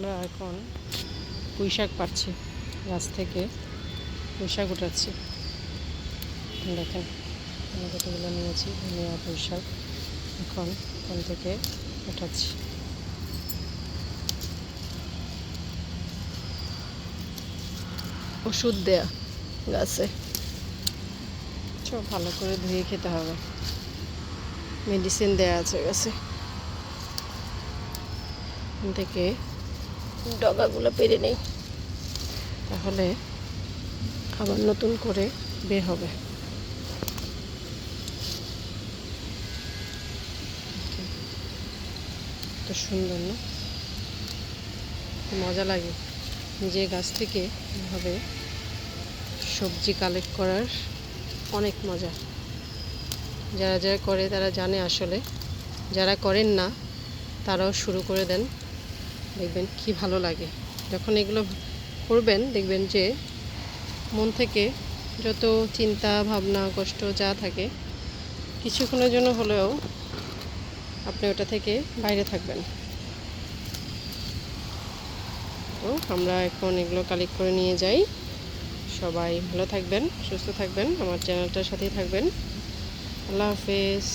আমরা এখন পুঁই শাক পাচ্ছি গাছ থেকে পুঁই শাক উঠাচ্ছি দেখেন, আমি কতগুলো নিয়েছি, ধনিয়া পুঁই শাক এখন এখান থেকে উঠাচ্ছি। ওষুধ দেয়া গাছে। সব ভালো করে ধুয়ে খেতে হবে। মেডিসিন দেয়া আছে গাছে। থেকে ডগাগুলো পেরে নেই। তাহলে আবার নতুন করে বের হবে। তো সুন্দর না? মজা লাগে। নিজের গাছ থেকে এভাবে সবজি কালেক্ট করার অনেক মজা। যারা যারা করে তারা জানে আসলে। যারা করেন না, তারাও শুরু করে দেন। দেখবেন কি ভালো লাগে। যখন এগুলো করবেন, দেখবেন যে মন থেকে যত চিন্তা, ভাবনা, কষ্ট যা থাকে, কিছুক্ষণের জন্য হলেও আপনি ওটা থেকে বাইরে থাকবেন। তো আমরা এখন এগুলো কালেক্ট করে নিয়ে যাই। সবাই ভালো থাকবেন, সুস্থ থাকবেন, আমার চ্যানেলটার সাথেই থাকবেন। আল্লাহ হাফেজ।